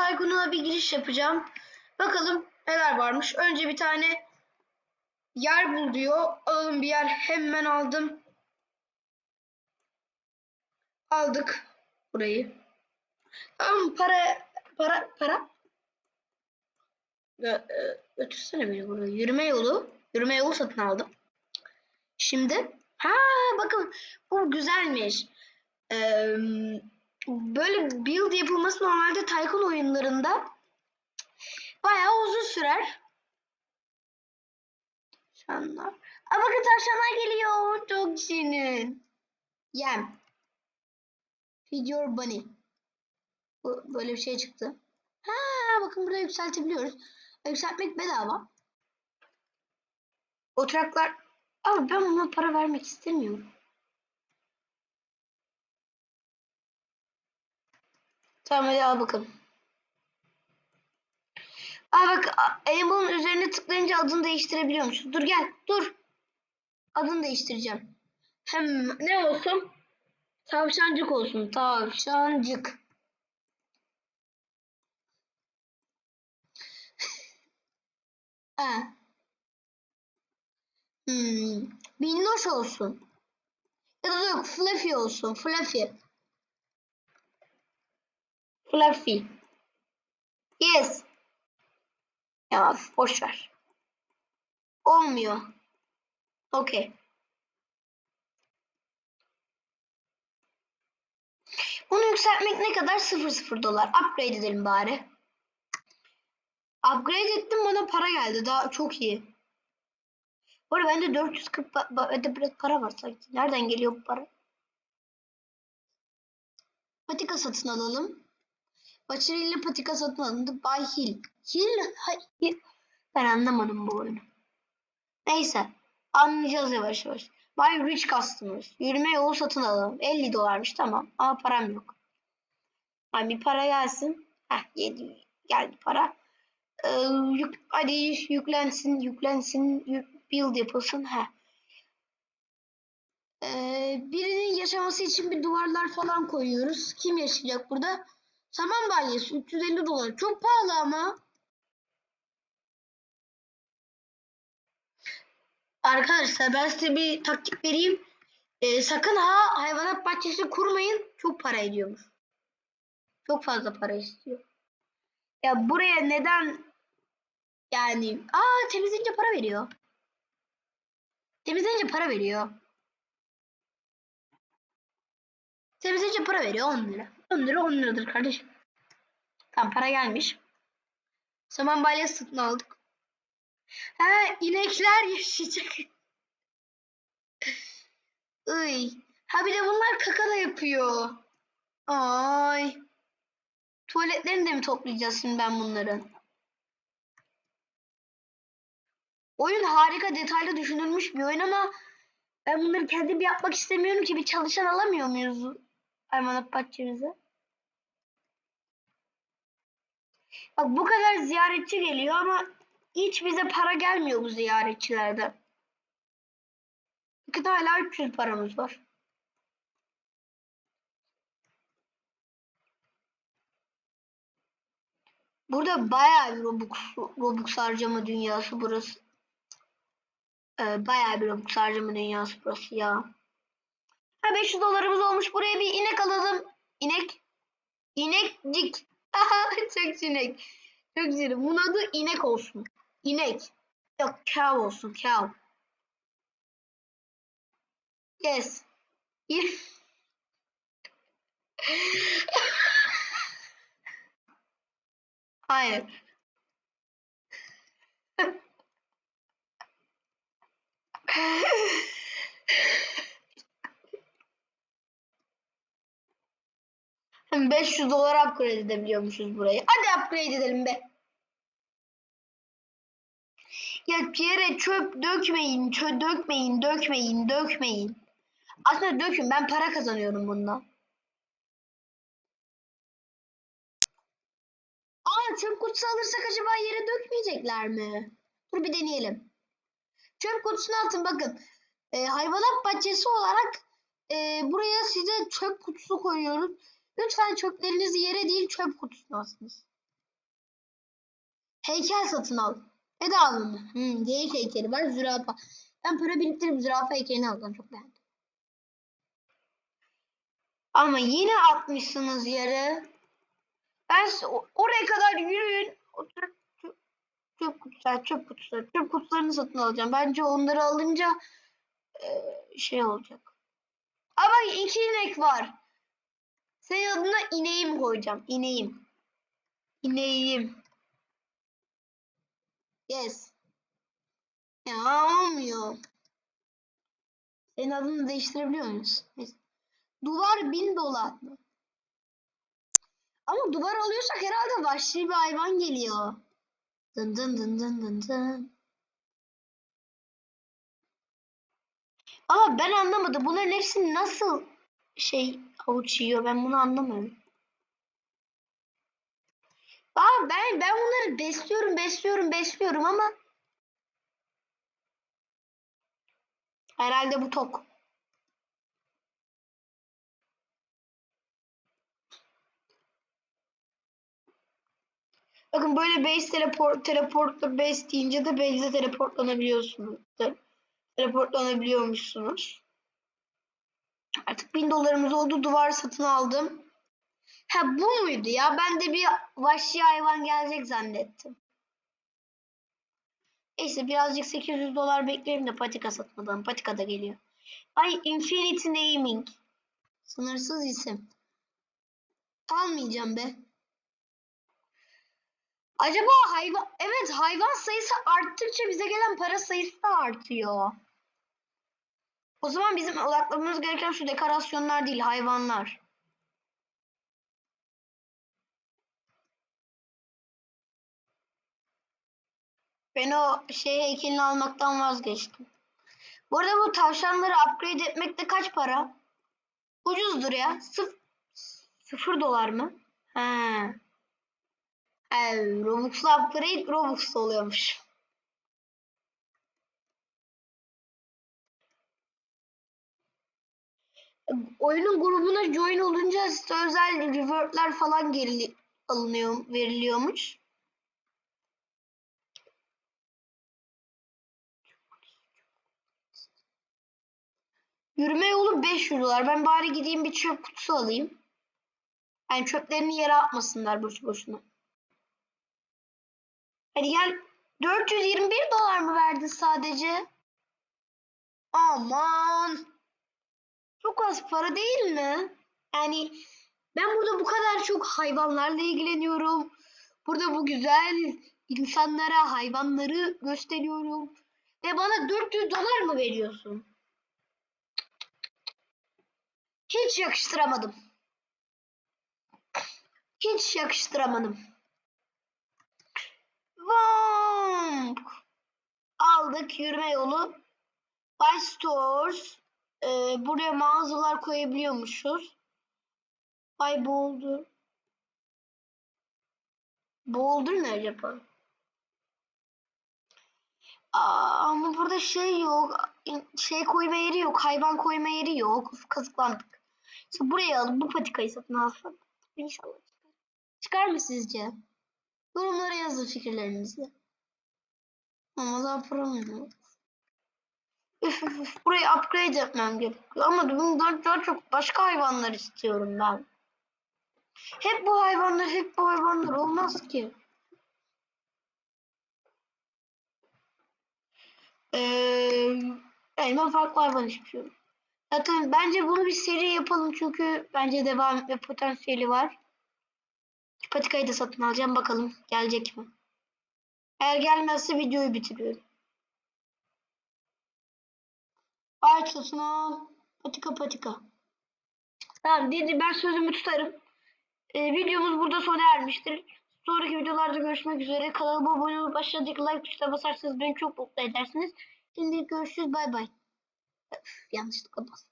Tycoon'a bir giriş yapacağım. Bakalım neler varmış. Önce bir tane yer bul diyor. Alalım bir yer. Hemen aldım. Aldık burayı. Tamam para para para. Gö- e, götürsene beni buraya. Yürüme yolu. Yürüme yolu satın aldım. Şimdi ha bakın bu güzelmiş. Eee, böyle build yapılması normalde Tycoon oyunlarında bayağı uzun sürer. Tavşanlar. Aa bakın tavşanlar geliyor. Çok şirin. Yem. Feed your bunny. Bu, böyle bir şey çıktı. Ha bakın burada yükseltebiliyoruz. Yükseltmek bedava. Oturaklar. Abi ben buna para vermek istemiyorum. Tamam hadi al bakalım. Aa bak Animal'ın üzerine tıklayınca adını değiştirebiliyormuşuz. Dur gel dur. Adını değiştireceğim. Hem ne olsun? Tavşancık olsun. Tavşancık. Ha. Hmm. Minnoş olsun. Ya da yok Fluffy olsun. Fluffy. Fluffy. Yes. Ya boş ver. Olmuyor. Okey. Bunu yükseltmek ne kadar? 0 dolar. Upgrade edelim bari. Upgrade ettim bana para geldi. Daha çok iyi. Bu arada bende 440 ba- ba- öde biraz para var sanki. Nereden geliyor bu para? Patika satın alalım. Başarıyla patika satın alındı. Bay Hill. Hill? Hayır. Ben anlamadım bu oyunu. Neyse. Anlayacağız yavaş yavaş. Bay Rich Customers. Yürüme yolu satın alalım. 50 dolarmış tamam. Ama param yok. Ay bir para gelsin. Heh yedi. Geldi para. Ee, yük, hadi yüklensin, yüklensin, yük, build yapılsın. Heh. Ee, birinin yaşaması için bir duvarlar falan koyuyoruz. Kim yaşayacak burada? Saman balyası 350 dolar. Çok pahalı ama. Arkadaşlar ben size bir taktik vereyim. Ee, sakın ha hayvanat bahçesi kurmayın. Çok para ediyormuş. Çok fazla para istiyor. Ya buraya neden yani aa temizleyince para veriyor. Temizleyince para veriyor. Temizleyince para veriyor 10 lira. 10 lira 10 liradır kardeşim. Tam para gelmiş. Saman balyası satın aldık. Ha inekler yaşayacak. Iy. Ha bir de bunlar kaka da yapıyor. Ay. Tuvaletlerini de mi toplayacağız şimdi ben bunların? Oyun harika detaylı düşünülmüş bir oyun ama ben bunları kendim yapmak istemiyorum ki bir çalışan alamıyor muyuz hayvanat bahçemize? Bak bu kadar ziyaretçi geliyor ama hiç bize para gelmiyor bu ziyaretçilerden. Bakın hala 300 paramız var. Burada bayağı bir Robux, Robux harcama dünyası burası. Ee, bayağı bir Robux harcama dünyası burası ya. Ha 500 dolarımız olmuş. Buraya bir inek alalım. İnek. İnekcik. Çok sinek. Çok sinek. Bunun adı inek olsun. İnek. Yok cow olsun. Cow. Yes. Hayır. Hem 500 dolar upgrade edebiliyormuşuz burayı. Hadi upgrade edelim be. Ya yere çöp dökmeyin, çöp dökmeyin, dökmeyin, dökmeyin. Aslında dökün ben para kazanıyorum bundan. Aa çöp kutusu alırsak acaba yere dökmeyecekler mi? Dur bir deneyelim. Çöp kutusunu atın bakın. Ee, hayvanat bahçesi olarak e, buraya size çöp kutusu koyuyoruz. Lütfen çöplerinizi yere değil çöp kutusuna atınız. Heykel satın al. Bedava mı? Hmm, geyik heykeli var. Zürafa. Ben para biriktirip zürafa heykelini aldım. Çok beğendim. Ama yine atmışsınız yere. Ben oraya kadar yürüyün. O çöp, kutusu, çöp kutusu, çöp kutularını satın alacağım. Bence onları alınca şey olacak. Ama iki inek var. Senin adına ineğim koyacağım. İneğim. İneğim. Yes. Ya olmuyor. Senin adını değiştirebiliyor muyuz? Neyse. Duvar bin dolar mı? Ama duvar alıyorsak herhalde vahşi bir hayvan geliyor. Dın dın dın dın dın dın. Ama ben anlamadım. Bunların hepsini nasıl şey avuç yiyor? Ben bunu anlamıyorum. Aa, ben ben bunları besliyorum, besliyorum, besliyorum ama herhalde bu tok. Bakın böyle base teleport, teleportla base deyince de base'e teleportlanabiliyorsunuz. Te- Teleportlanabiliyormuşsunuz. Artık 1000 dolarımız oldu. Duvar satın aldım. Ha bu muydu ya? Ben de bir vahşi hayvan gelecek zannettim. Neyse birazcık 800 dolar bekleyelim de patika satmadan. Patika da geliyor. Ay Infinity Naming. Sınırsız isim. Almayacağım be. Acaba hayvan... Evet hayvan sayısı arttıkça bize gelen para sayısı da artıyor. O zaman bizim odaklanmamız gereken şu dekorasyonlar değil hayvanlar. Ben o şey heykelini almaktan vazgeçtim. Bu arada bu tavşanları upgrade etmekte kaç para? Ucuzdur ya. Sıf sıfır dolar mı? He. He, Robux'la upgrade Robux'ta oluyormuş. Oyunun grubuna join olunca size özel reward'ler falan geri alınıyor, veriliyormuş. Yürüme yolu 500 dolar. Ben bari gideyim bir çöp kutusu alayım. Yani çöplerini yere atmasınlar boşu boşuna. Hadi gel. 421 dolar mı verdin sadece? Aman. Çok az para değil mi? Yani ben burada bu kadar çok hayvanlarla ilgileniyorum. Burada bu güzel insanlara hayvanları gösteriyorum. Ve bana 400 dolar mı veriyorsun? Hiç yakıştıramadım. Hiç yakıştıramadım. Vamp. Aldık yürüme yolu. Buy stores. Ee, buraya mağazalar koyabiliyormuşuz. Ay boulder. Boulder ne acaba? Aa, ama burada şey yok. Şey koyma yeri yok. Hayvan koyma yeri yok. Kazıklandık. İşte buraya alıp bu patikayı satın alsak. İnşallah çıkar. Çıkar mı sizce? Yorumlara yazın fikirlerinizi. Ama daha param yok. Üf, üf, üf, burayı upgrade etmem gerekiyor. Ama bundan daha çok başka hayvanlar istiyorum ben. Hep bu hayvanlar, hep bu hayvanlar olmaz ki. Ee, yani ben farklı hayvan istiyorum. Zaten bence bunu bir seri yapalım çünkü bence devam etme potansiyeli var. Patikayı da satın alacağım bakalım gelecek mi? Eğer gelmezse videoyu bitiriyorum. Satın al. Patika patika. Tamam dedi ben sözümü tutarım. Ee, videomuz burada sona ermiştir. Sonraki videolarda görüşmek üzere. Kanalıma abone olup aşağıdaki like tuşuna basarsanız beni çok mutlu edersiniz. Şimdi görüşürüz bay bay. Yanlışlıkla bastım.